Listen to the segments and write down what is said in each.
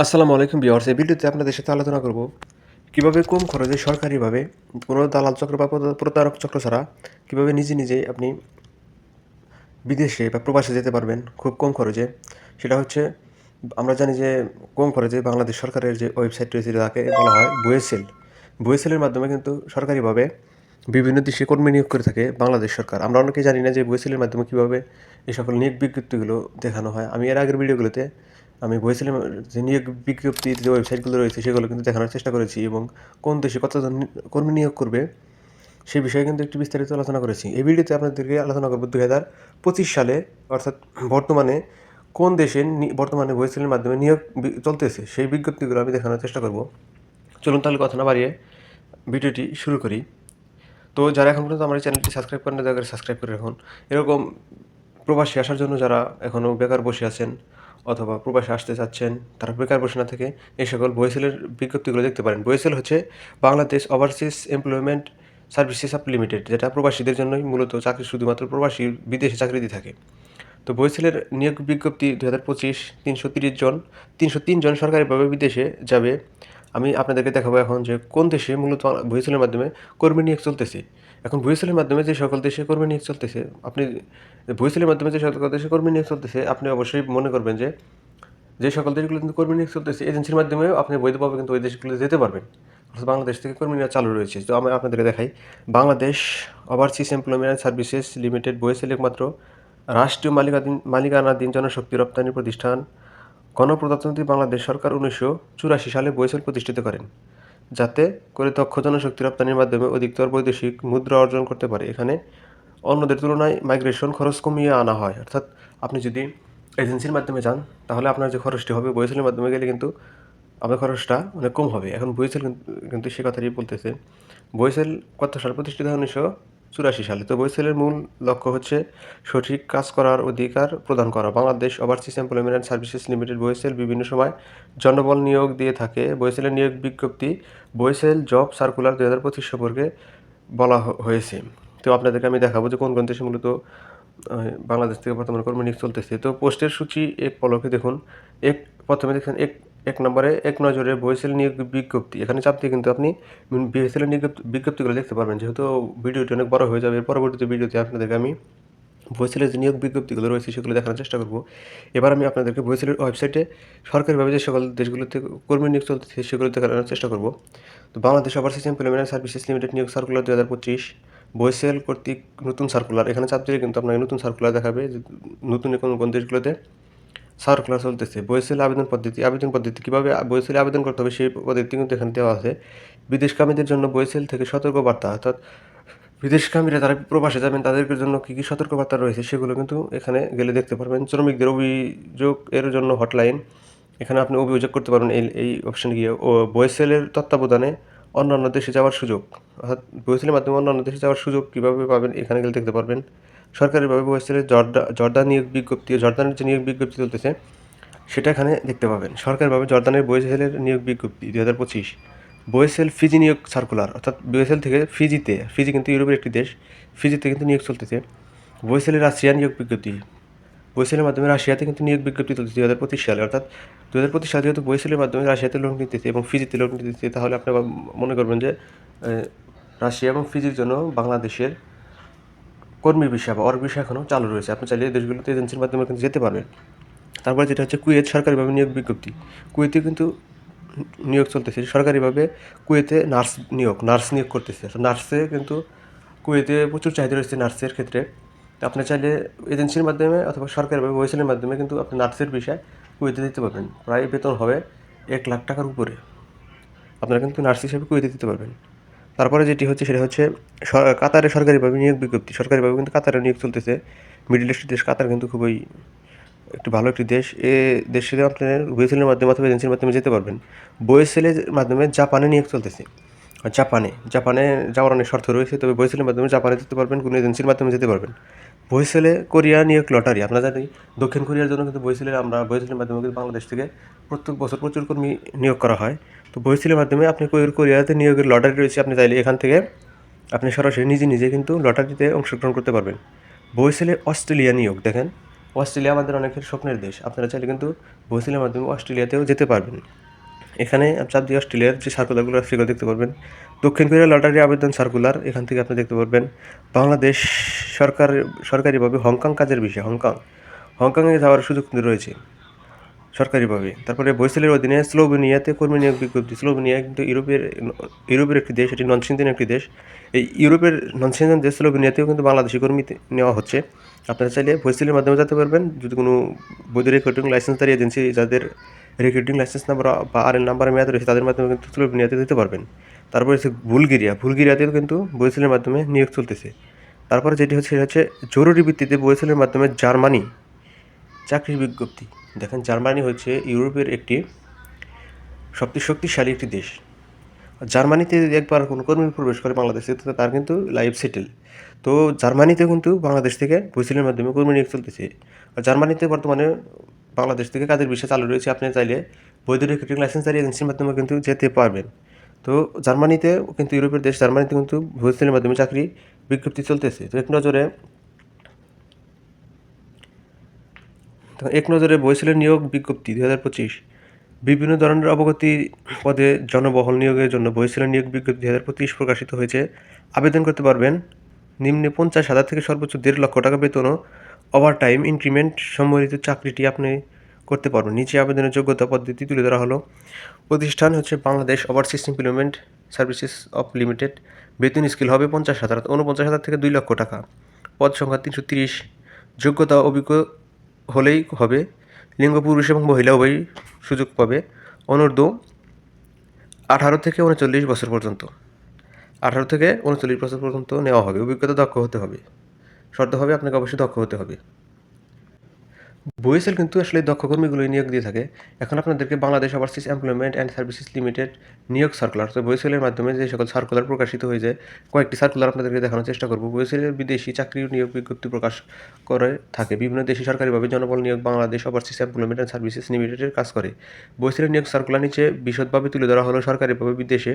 আসসালামু আলাইকুম বিয়ার্স এই ভিডিওতে আপনাদের সাথে আলোচনা করব কীভাবে কম খরচে সরকারিভাবে কোনো দালাল চক্র বা প্রতারক চক্র ছাড়া কীভাবে নিজে নিজে আপনি বিদেশে বা প্রবাসে যেতে পারবেন খুব কম খরচে। সেটা হচ্ছে, আমরা জানি যে কম খরচে বাংলাদেশ সরকারের যে ওয়েবসাইট রয়েছে তাকে বলা হয় বুয়েসেল। বুয়েসেলের মাধ্যমে কিন্তু সরকারিভাবে বিভিন্ন দেশে কর্মী নিয়োগ করে থাকে বাংলাদেশ সরকার। আমরা অনেকে জানি না যে বুয়েসেলের মাধ্যমে কীভাবে এই সকল নিয়োগ বিজ্ঞপ্তিগুলো দেখানো হয়। আমি এর আগের ভিডিওগুলোতে আমি বুয়েসেলের যে নিয়োগ বিজ্ঞপ্তির যে ওয়েবসাইটগুলো রয়েছে সেগুলো কিন্তু দেখানোর চেষ্টা করেছি এবং কোন দেশে কতজন কর্মী নিয়োগ করবে সেই বিষয়ে কিন্তু একটি বিস্তারিত আলোচনা করেছি। এই ভিডিওতে আপনাদেরকে আলোচনা করব দুই হাজার পঁচিশ সালে, অর্থাৎ বর্তমানে কোন দেশে বর্তমানে ওয়েবসাইটের মাধ্যমে নিয়োগ চলতেছে সেই বিজ্ঞপ্তিগুলো আমি দেখানোর চেষ্টা করব। চলুন তাহলে কথা না বাড়িয়ে ভিডিওটি শুরু করি। তো যারা এখন পর্যন্ত আমার চ্যানেলটি সাবস্ক্রাইব করেন করে সাবস্ক্রাইব করে রাখুন। এরকম প্রবাসী আসার জন্য যারা এখনও বেকার বসে আছেন অথবা প্রবাসে আসতে চাচ্ছেন, তারা বেকার বসে না থেকে এই সকল বয়েসেলের বিজ্ঞপ্তিগুলো দেখতে পারেন। বয়েসেল হচ্ছে Bangladesh overseas employment services up limited যেটা প্রবাসীদের জন্যই মূলত চাকরি শুধুমাত্র প্রবাসী বিদেশে চাকরি দিয়ে থাকে। তো বইসেলের নিয়োগ বিজ্ঞপ্তি দু হাজার পঁচিশ, তিনশো তিরিশ জন, তিনশো তিন জন সরকারিভাবে বিদেশে যাবে। আমি আপনাদেরকে দেখাবো এখন যে কোন দেশে মূলত বইসেলের মাধ্যমে কর্মী নিয়োগ চলতেছে। এখন বইসেলের মাধ্যমে যে সকল দেশে কর্মী নিয়োগ চলতেছে, আপনি বইসেলের মাধ্যমে যে সকল দেশে কর্মী নিয়োগ চলতেছে, আপনি অবশ্যই মনে করবেন যে যে সকল দেশগুলো কিন্তু কর্মী নিয়োগ চলতেছে, এজেন্সির মাধ্যমেও আপনি বৈধভাবে কিন্তু ওই দেশগুলো যেতে পারবেন। অর্থাৎ বাংলাদেশ থেকে কর্মী নিয়োগ চালু রয়েছে। তো আমি আপনাদেরকে দেখাই, Bangladesh overseas employment services limited BOESL একমাত্র রাষ্ট্রীয় মালিকাধীন মালিকানাধীন জনশক্তি রপ্তানি প্রতিষ্ঠান গণপ্রজাতন্ত্রী বাংলাদেশ সরকার উনিশশো চুরাশি সালে বইসেল প্রতিষ্ঠিত করেন, যাতে করে দক্ষ জনশক্তি রপ্তানির মাধ্যমে অধিকতর বৈদেশিক মুদ্রা অর্জন করতে পারে। এখানে অন্যদের তুলনায় মাইগ্রেশন খরচ কমিয়ে আনা হয়। অর্থাৎ আপনি যদি এজেন্সির মাধ্যমে যান, তাহলে আপনার যে খরচটি হবে বইসেলের মাধ্যমে গেলে কিন্তু আপনার খরচটা অনেক কম হবে। এখন বইসেল কিন্তু- সে কথাটি বলতেছে। বইসেল কত সালে প্রতিষ্ঠিত হয়? উনিশশো চুরাশি সালে। তো বইসেলের মূল লক্ষ্য হচ্ছে সঠিক কাজ করার অধিকার প্রদান করা। Bangladesh overseas employment and services limited BOESL বিভিন্ন সময় জনবল নিয়োগ দিয়ে থাকে। বইসেলের নিয়োগ বিজ্ঞপ্তি বইসেল জব সার্কুলার দু হাজার পঁচিশ সম্পর্কে বলা হয়েছে। তো আপনাদেরকে আমি দেখাবো যে কোন কোন দেশে মূলত বাংলাদেশ থেকে বর্তমানে কর্মী নিয়োগ চলতেছে। তো পোস্টের সূচি এক পলকে দেখুন, এক প্রথমে দেখেন এক এক নম্বরে এক নজরে বইসেল নিয়োগ বিজ্ঞপ্তি। এখানে চাপ দিয়ে কিন্তু আপনি বিএসএলের নিয়োগ বিজ্ঞপ্তিগুলো দেখতে পারবেন। যেহেতু ভিডিওটি অনেক বড় হয়ে যাবে পরবর্তীতে ভিডিওতে আপনাদেরকে আমি বইসেলের যে নিয়োগ বিজ্ঞপ্তিগুলো রয়েছে সেগুলো দেখানোর চেষ্টা করব। এবার আমি আপনাদেরকে বইসেলের ওয়েবসাইটে সরকারিভাবে যে সকল দেশগুলোতে কর্মী নিয়োগ চলতেছে সেগুলো দেখানোর চেষ্টা করব। তো Bangladesh overseas employment services limited নিয়োগ সার্কুলার দু হাজার পঁচিশ বইসেল কর্তৃক নতুন সার্কুলার এখানে চাপ দিলে কিন্তু আপনাকে নতুন সার্কুলার দেখাবে নতুন কোন কোন দেশগুলোতে সার্কুলার চলতেছে। বইসেল আবেদন পদ্ধতি আবেদন পদ্ধতি কীভাবে বইসেলে আবেদন করতে হবে সেই পদ্ধতি কিন্তু এখানে দেওয়া আছে। বিদেশকামীদের জন্য বইসেল থেকে সতর্কবার্তা, অর্থাৎ বিদেশকামীরা যারা প্রবাসে যাবেন তাদের জন্য কী কী সতর্কবার্তা রয়েছে সেগুলো কিন্তু এখানে গেলে দেখতে পারবেন। শ্রমিকদের অভিযোগ এর জন্য হটলাইন এখানে আপনি অভিযোগ করতে পারবেন এই এই অপশানে গিয়ে। ও বয়েসেলের তত্ত্বাবধানে অন্যান্য দেশে যাওয়ার সুযোগ, অর্থাৎ বয়েসেলের মাধ্যমে অন্যান্য দেশে যাওয়ার সুযোগ কীভাবে পাবেন এখানে গেলে দেখতে পারবেন। সরকারিভাবে বয়েসেলের জর্দা জর্দান নিয়োগ বিজ্ঞপ্তি, জর্দানের যে নিয়োগ বিজ্ঞপ্তি চলতেছে সেটা এখানে দেখতে পাবেন। সরকারিভাবে জর্দানের বয়েসেলের নিয়োগ বিজ্ঞপ্তি দু হাজার পঁচিশ। বয়েসেল ফিজি নিয়োগ সার্কুলার অর্থাৎ বয়েসেল থেকে ফিজিতে, ফিজি কিন্তু ইউরোপের একটি দেশ, ফিজিতে কিন্তু নিয়োগ চলতেছে। বয়েসেলের রাশিয়া নিয়োগ বিজ্ঞপ্তি। বইসেলের মাধ্যমে রাশিয়াতে কিন্তু নিয়োগ বিজ্ঞপ্তি চলছে দু হাজার পঁচিশ সালে, অর্থাৎ দু হাজার পঁচিশ সালে যেহেতু বইসেলের মাধ্যমে রাশিয়াতে লোন নিতেছে এবং ফিজিতে লোন নিতেছে, তাহলে আপনি আবার মনে করবেন যে রাশিয়া এবং ফিজির জন্য বাংলাদেশের কর্মী বিষয় বা অর বিষয় এখনও চালু রয়েছে। আপনি চাইলে দেশগুলোতে এজেন্সির মাধ্যমে কিন্তু যেতে পারবেন। তারপরে যেটা হচ্ছে কুয়েত সরকারিভাবে নিয়োগ বিজ্ঞপ্তি। কুয়েতে কিন্তু নিয়োগ চলতেছে। সরকারিভাবে কুয়েতে নার্স নিয়োগ নার্স নিয়োগ করতেছে। নার্সে কিন্তু কুয়েতে প্রচুর চাহিদা রয়েছে নার্সের ক্ষেত্রে। আপনি চাইলে এজেন্সির মাধ্যমে অথবা সরকারিভাবে ওয়েবসাইটের মাধ্যমে কিন্তু আপনি নার্সের বিষয় কুয়েতে দিতে পারবেন। প্রায় বেতন হবে এক লাখ টাকার উপরে। আপনারা কিন্তু নার্স হিসেবে কুয়েতে দিতে পারবেন। তারপরে যেটি হচ্ছে সেটা হচ্ছে কাতারে সরকারিভাবে নিয়োগ বিজ্ঞপ্তি। সরকারিভাবে কিন্তু কাতারে নিয়োগ চলতেছে। মিডিল ইস্টের দেশ কাতার কিন্তু খুবই একটি ভালো একটি দেশ। এ দেশে আপনার ওয়েসেলের মাধ্যমে অথবা এজেন্সির মাধ্যমে যেতে পারবেন। বয়েসেলের মাধ্যমে জাপানে নিয়োগ চলতেছে। জাপানে জাপানে যাওয়ার অনেক শর্ত রয়েছে, তবে বয়েসেলের মাধ্যমে জাপানে যেতে পারবেন, কোনো এজেন্সির মাধ্যমে যেতে পারবেন। বয়েসেলে কোরিয়া নিয়োগ লটারি। আপনারা জানি দক্ষিণ কোরিয়ার জন্য কিন্তু বয়েসেলের আমরা বয়েসেলের মাধ্যমে কিন্তু বাংলাদেশ থেকে প্রত্যেক বছর প্রচুর কর্মী নিয়োগ করা হয়। তো বয়েসেলের মাধ্যমে আপনি কোরিয়াতে নিয়োগের লটারি রয়েছে, আপনি চাইলে এখান থেকে আপনি সরাসরি নিজে নিজে কিন্তু লটারিতে অংশগ্রহণ করতে পারবেন। বয়েসেলে অস্ট্রেলিয়া নিয়োগ, দেখেন। অস্ট্রেলিয়া আমাদের অনেকের স্বপ্নের দেশ, আপনারা চাইলে কিন্তু বইসেলের মাধ্যমে অস্ট্রেলিয়াতেও যেতে পারবেন। এখানে দিয়ে অস্ট্রেলিয়ার যে সার্কুলারগুলো সেগুলো দেখতে পারবেন। দক্ষিণ কোরিয়া লটারি আবেদন সার্কুলার এখান থেকে আপনি দেখতে পারবেন। বাংলাদেশ সরকার সরকারিভাবে হংকং কাজের বিষয়, হংকং। হংকংয়ে যাওয়ার সুযোগ রয়েছে। সরকারিভাবে। তারপরে বৈসেলের অধীনে স্লোভেনিয়াতে কর্মী নিয়োগ বিজ্ঞপ্তি। স্লোভেনিয়া কিন্তু ইউরোপের ইউরোপের একটি দেশ, এটি নন একটি দেশ। এই ইউরোপের নন সেনজেন দেশ স্লোভেনিয়াতেও কিন্তু বাংলাদেশি কর্মী নেওয়া হচ্ছে। আপনারা চাইলে বৈসেলের মাধ্যমে যেতে পারবেন। যদি কোনো বৈধ রেকর্ডিং লাইসেন্সদারি এজেন্সি যাদের রেকর্ডিং লাইসেন্স নাম্বার বা আর এন নাম্বার মেয়াদ রয়েছে, তাদের মাধ্যমে কিন্তু স্লোভেনিয়াতে দিতে পারবেন। তারপরে হচ্ছে বুলগেরিয়া। বুলগেরিয়াতেও কিন্তু বৈসেলের মাধ্যমে নিয়োগ চলতেছে। তারপরে যেটি হচ্ছে, সেটা হচ্ছে জরুরি ভিত্তিতে বৈসেলের মাধ্যমে জার্মানি চাকরির বিজ্ঞপ্তি। দেখেন, জার্মানি হচ্ছে ইউরোপের একটি সবচেয়ে শক্তিশালী একটি দেশ। জার্মানিতে যদি একবার কোনো কর্মী প্রবেশ করে বাংলাদেশে, তো তার কিন্তু লাইফ সেটেল তো জার্মানিতে কিন্তু বাংলাদেশ থেকে বৈসিলের মাধ্যমে কর্মী নিয়োগ চলতেছে। আর জার্মানিতে বর্তমানে বাংলাদেশ থেকে কাজের বিষয় চালু রয়েছে, আপনি চাইলে বৈধ রিক্রুটিং লাইসেন্সারি এজেন্সির মাধ্যমে কিন্তু যেতে পারবেন। তো জার্মানিতে কিন্তু ইউরোপের দেশ, জার্মানিতে কিন্তু বৈসিলের মাধ্যমে চাকরি বিজ্ঞপ্তি চলতেছে। তো এক নজরে এক নজরে বইছিলেন নিয়োগ বিজ্ঞপ্তি দুই হাজার পঁচিশ। বিভিন্ন ধরনের অবগতি পদে জনবহল নিয়োগের জন্য বইছিলেন নিয়োগ বিজ্ঞপ্তি দুই হাজার পঁচিশ প্রকাশিত হয়েছে। আবেদন করতে পারবেন। নিম্নে পঞ্চাশ হাজার থেকে সর্বোচ্চ দেড় লক্ষ টাকা বেতন ওভার টাইম ইনক্রিমেন্ট সম্বলিত চাকরিটি আপনি করতে পারবেন। নিচে আবেদনের যোগ্যতা পদ্ধতি তুলে ধরা হলো। প্রতিষ্ঠান হচ্ছে Bangladesh overseas employment services of limited বেতন স্কেল হবে পঞ্চাশ হাজার উনপঞ্চাশ হাজার থেকে দুই লক্ষ টাকা। পদ সংখ্যা তিনশো তিরিশ। যোগ্যতা অভিজ্ঞ হলেই হবে। লিঙ্গ, পুরুষ এবং মহিলা উভয়ই সুযোগ পাবে। অনূর্ধ্ব আঠারো থেকে উনচল্লিশ বছর পর্যন্ত। আঠারো থেকে উনচল্লিশ বছর পর্যন্ত নেওয়া হবে। অভিজ্ঞতা দক্ষ হতে হবে। শর্ত হবে আপনাকে অবশ্যই দক্ষ হতে হবে। বইএসএল কিন্তু আসলে দক্ষ কর্মীগুলোই নিয়োগ দিয়ে থাকে। এখন আপনাদেরকে Bangladesh overseas employment and services limited নিয়োগ সার্কুলার তো বইএসএলের মাধ্যমে যে সকল সার্কুলার প্রকাশিত হয়ে যায়, কয়েকটি সার্কুলার আপনাদেরকে দেখানোর চেষ্টা করব। বইএসএলের বিদেশি চাকরি নিয়োগ বিজ্ঞপ্তি প্রকাশ করে থাকে। বিভিন্ন দেশে সরকারিভাবে জনবল নিয়োগ Bangladesh overseas employment and services লিমিটেডের কাজ করে। বইএসএলের নিয়োগ সার্কুলার নিচে বিশদভাবে তুলে ধরা হলো সরকারিভাবে বিদেশে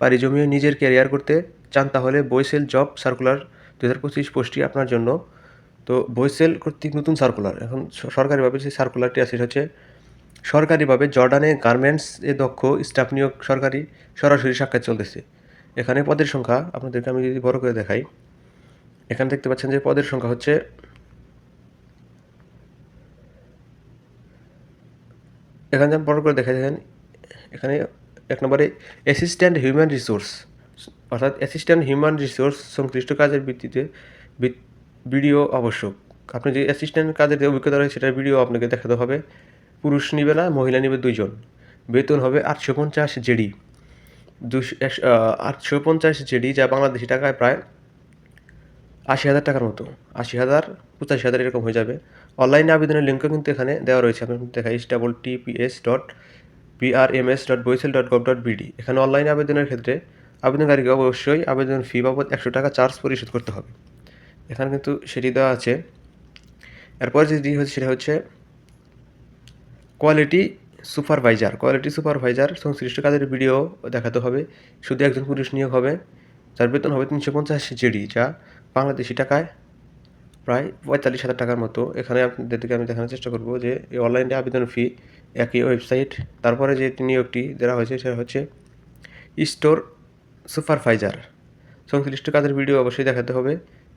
পাড়ি জমিয়ে নিজের ক্যারিয়ার করতে চান তাহলে বইসেল জব সার্কুলার দু হাজার পঁচিশ পোস্টটি আপনার জন্য তো বইসেল কর্তৃক নতুন সার্কুলার এখন সরকারিভাবে সেই সার্কুলারটি আছে হচ্ছে সরকারিভাবে জর্ডানে গার্মেন্টস এ দক্ষ স্টাফ নিয়োগ সরকারি সরাসরি সাক্ষাৎ চলতেছে। এখানে পদের সংখ্যা আপনাদেরকে আমি যদি বড় করে দেখাই, এখানে দেখতে পাচ্ছেন যে পদের সংখ্যা হচ্ছে এখানে যেমন বড় করে দেখা দেখেন, এখানে এক নম্বরে অ্যাসিস্ট্যান্ট হিউম্যান রিসোর্স অর্থাৎ অ্যাসিস্ট্যান্ট হিউম্যান রিসোর্স সংশ্লিষ্ট কাজের ভিত্তিতে ভিডিও আবশ্যক। আপনি যে অ্যাসিস্ট্যান্ট কাজের যে অভিজ্ঞতা রয়েছে, সেটার ভিডিও আপনাকে দেখাতে হবে। পুরুষ নিবে না, মহিলা নিবে দুইজন। বেতন হবে আটশো পঞ্চাশ জেডি। দুশো আটশো পঞ্চাশ জেডি, যা বাংলাদেশি টাকায় প্রায় আশি হাজার টাকার মতো। আশি হাজার, পঁচাশি হাজার এরকম হয়ে যাবে। অনলাইনে আবেদনের লিঙ্কও কিন্তু এখানে দেওয়া রয়েছে। আপনি দেখা H double TPS dot BRMS dot BOESL dot gov dot BD এখানে অনলাইনে আবেদনের ক্ষেত্রে আবেদনকারীকে অবশ্যই আবেদন ফি বাবদ একশো টাকা চার্জ পরিশোধ করতে হবে। এখানে কিন্তু সেটি দেওয়া আছে। এরপর যেটি হচ্ছে সেটা হচ্ছে কোয়ালিটি সুপারভাইজার কোয়ালিটি সুপারভাইজার সংশ্লিষ্ট কাজের ভিডিও দেখাতে হবে। শুধু একজন পুরুষ নিয়োগ হবে। যার বেতন হবে তিনশো পঞ্চাশ জেডি, যা বাংলাদেশি টাকায় প্রায় পঁয়তাল্লিশ হাজার টাকার মতো। এখানে আপনাদেরকে আমি দেখানোর চেষ্টা করব যে এই অনলাইনে আবেদন ফি একই ওয়েবসাইট তারপরে যে নিয়োগটি দেওয়া হয়েছে সেটা হচ্ছে স্টোর সুপারভাইজার সংশ্লিষ্ট কাজের ভিডিও অবশ্যই দেখাতে হবে।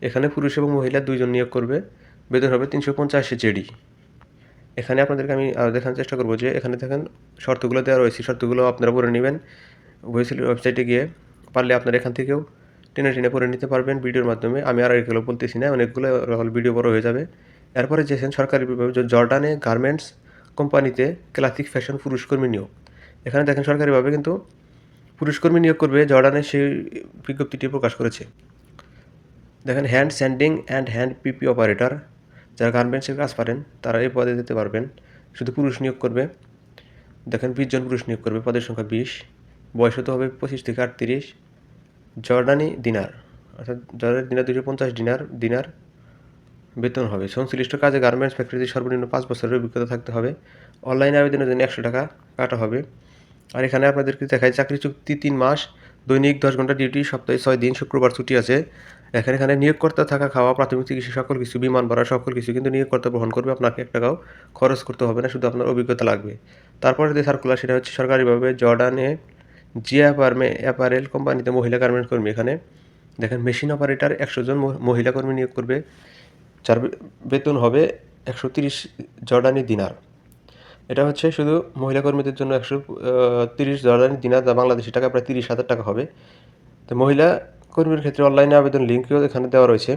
এখানে পুরুষ এবং মহিলা দুইজন নিয়োগ করবে। বেতন হবে তিনশো পঞ্চাশ জেডি। এখানে আপনাদেরকে আমি আরও দেখানোর চেষ্টা করব যে এখানে দেখেন শর্তগুলো দেওয়া রয়েছে। শর্তগুলো আপনারা পড়ে নেবেন। ওয়েবসাইট ওয়েবসাইটে গিয়ে পারলে আপনারা এখান থেকেও টেনে টেনে পড়ে নিতে পারবেন ভিডিওর মাধ্যমে। আমি আর এগুলো বলতেছি না, অনেকগুলো ভিডিও বড় হয়ে যাবে। এরপরে যেছেন সরকারি বিভাগে যে জর্ডানে গার্মেন্টস কোম্পানিতে ক্লাসিক ফ্যাশন পুরুষ কর্মী নিয়োগ। এখানে দেখেন সরকারিভাবে কিন্তু পুরুষ কর্মী নিয়োগ করবে। জর্ডানে সেই বিজ্ঞপ্তিটি প্রকাশ করেছে। দেখেন hand sanding and hand PP operator যারা গার্মেন্টসের কাজ পারেন, তারা এই পদে যেতে পারবেন। শুধু পুরুষ নিয়োগ করবে। দেখেন বিশ জন পুরুষ নিয়োগ করবে, পদের সংখ্যা বিশ। বয়স হতে হবে পঁচিশ থেকে আটত্রিশ। জর্ডানি দিনার, অর্থাৎ জর্ডানি দিনার দুশো পঞ্চাশ ডিনার দিনার বেতন হবে। সংশ্লিষ্ট কাজে গার্মেন্টস ফ্যাক্টরিতে সর্বনিম্ন পাঁচ বছরের অভিজ্ঞতা থাকতে হবে। অনলাইনে আবেদনের জন্য একশো টাকা কাটা হবে। আর এখানে আপনাদেরকে দেখায় চাকরি চুক্তি তিন মাস, দৈনিক দশ ঘণ্টা ডিউটি সপ্তাহে ছয় দিন, শুক্রবার ছুটি আছে। এখানে এখানে নিয়োগকর্তা থাকা, খাওয়া, প্রাথমিক চিকিৎসা সকল কিছু, বিমান ভাড়া সকল কিছু কিন্তু নিয়োগকর্তা বহন করবে। আপনাকে এক টাকাও খরচ করতে হবে না, শুধু আপনার অভিজ্ঞতা লাগবে। তারপরে যে সার্কুলার সেটা হচ্ছে সরকারিভাবে জর্ডানে জিয়া পারমে অ্যাপারেল কোম্পানিতে মহিলা গার্মেন্টস কর্মী। এখানে দেখেন মেশিন অপারেটার একশো জন মহিলা কর্মী নিয়োগ করবে। যার বেতন হবে একশো তিরিশ জর্ডানি দিনার। এটা হচ্ছে শুধু মহিলা কর্মীদের জন্য একশো তিরিশ জর্ডানি দিনার বাংলাদেশি টাকা, প্রায় তিরিশ হাজার টাকা হবে। তো মহিলা কর্মীর ক্ষেত্রে অনলাইনে আবেদন লিঙ্কও এখানে দেওয়া রয়েছে।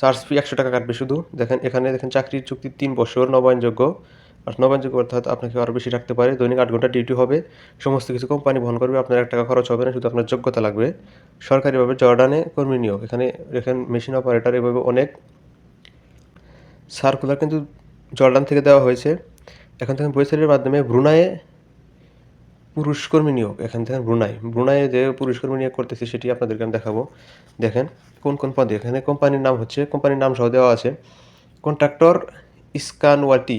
চার্জ ফি একশো টাকা কাটবে শুধু। দেখেন, এখানে দেখেন চাকরির চুক্তি তিন বছর, নবায়নযোগ্য। আর নবায়নযোগ্য অর্থাৎ আপনাকে আরও বেশি রাখতে পারে। দৈনিক আট ঘণ্টা ডিউটি হবে। সমস্ত কিছু কোম্পানি বহন করবে। আপনার এক টাকা খরচ হবে না, শুধু আপনার যোগ্যতা লাগবে। সরকারিভাবে জর্ডানে কর্মী নিয়োগ। এখানে দেখেন মেশিন অপারেটর এভাবে অনেক সার্কুলার কিন্তু জর্ডান থেকে দেওয়া হয়েছে। এখন থেকে বইসেলের মাধ্যমে ব্রুনায়ে পুরুষ কর্মী নিয়োগ, এখান থেকে ব্রুনাই। ব্রুনাইয়ে যে পুরুষকর্মী নিয়োগ করতেছে, সেটি আপনাদেরকে আমি দেখাবো। দেখেন, কোন কোন পদে, এখানে কোম্পানির নাম হচ্ছে, কোম্পানির নাম সহ দেওয়া আছে। কন্ট্রাক্টর ইস্কানওয়াটি,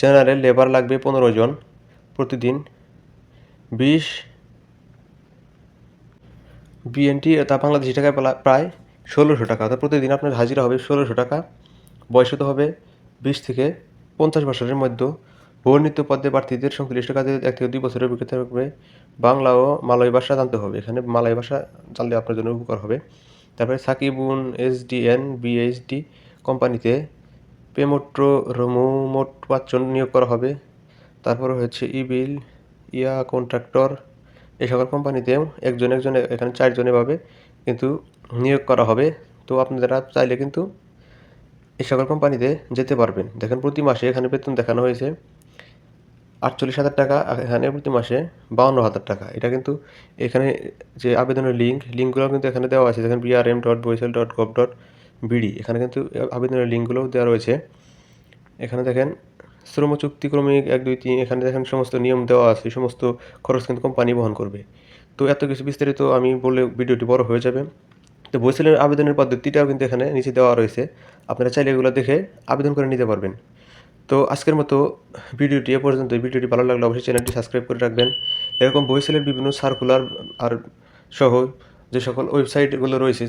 জেনারেল লেবার লাগবে পনেরো জন প্রতিদিন। বিশ বিএনটি, তা বাংলাদেশি টাকায় প্রায় ষোলোশো টাকা। অর্থাৎ প্রতিদিন আপনার হাজিরা হবে ষোলোশো টাকা। বয়স হবে বিশ থেকে পঞ্চাশ বছরের মধ্যে। বর্ণিত পদে প্রার্থীদের সংশ্লিষ্ট কাজে এক থেকে দুই বছরের অভিজ্ঞতা থাকবে। বাংলা ও মালয় ভাষা জানতে হবে। এখানে মালয় ভাষা জানলে আপনার জন্য উপকার হবে। তারপরে সাকিবুন এসডিএন বিএইচডি কোম্পানিতে পেমোট্রো রোমোমোট পাঁচজন নিয়োগ করা হবে। তারপরে হচ্ছে ইবিল, ইয়া কন্ট্রাক্টর এই সকল কোম্পানিতে একজন একজন এখানে চারজনে পাবে কিন্তু নিয়োগ করা হবে। তো আপনারা চাইলে কিন্তু এই সকল কোম্পানিতে যেতে পারবেন। দেখেন প্রতি মাসে এখানে বেতন দেখানো হয়েছে। আটচল্লিশ হাজার টাকা, এখানে প্রতি মাসে বাউন্ন হাজার টাকা। এটা কিন্তু এখানে যে আবেদনের লিঙ্ক, লিঙ্কগুলো কিন্তু এখানে দেওয়া আছে। দেখেন BRM dot BOESL dot gov dot BD এখানে কিন্তু আবেদনের লিঙ্কগুলোও দেওয়া রয়েছে। এখানে দেখেন, শ্রম চুক্তি ক্রমিক এক, দুই, তিন, এখানে দেখেন সমস্ত নিয়ম দেওয়া আছে, সমস্ত খরচ কিন্তু কোম্পানি বহন করবে। তো এত কিছু বিস্তারিত আমি বলে ভিডিওটি বড় হয়ে যাবে। তো বইসেলের আবেদনের পদ্ধতিটাও কিন্তু এখানে নিচে দেওয়া রয়েছে। আপনারা চাইলে এগুলো দেখে আবেদন করে নিতে পারবেন। তো আজকের মতো ভিডিওটি এ পর্যন্ত। ভিডিওটি ভালো লাগলে অবশ্যই চ্যানেলটি সাবস্ক্রাইব করে রাখবেন। এরকম বইসেলের বিভিন্ন সার্কুলার আর সহ যে সকল ওয়েবসাইটগুলো রয়েছে,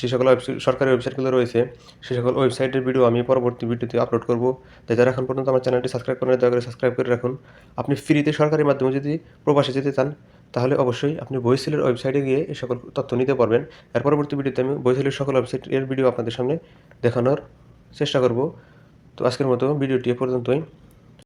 যে সকল ওয়েবসাইট সরকারি ওয়েবসাইটগুলো রয়েছে, সে সকল ওয়েবসাইটের ভিডিও আমি পরবর্তী ভিডিওতে আপলোড করব। তাই যারা এখন পর্যন্ত আমার চ্যানেলটি সাবস্ক্রাইব করেন দয়া করে সাবস্ক্রাইব করে রাখুন। আপনি ফ্রিতে সরকারি মাধ্যমে যদি প্রবাসে যেতে চান, তাহলে অবশ্যই আপনি বইসেলের ওয়েবসাইটে গিয়ে এই সকল তথ্য নিতে পারবেন। এর পরবর্তী ভিডিওতে আমি বইসেলের সকল ওয়েবসাইট এর ভিডিও আপনাদের সামনে দেখানোর চেষ্টা করব। তো আজকের মতো ভিডিওটি পর্যন্তই।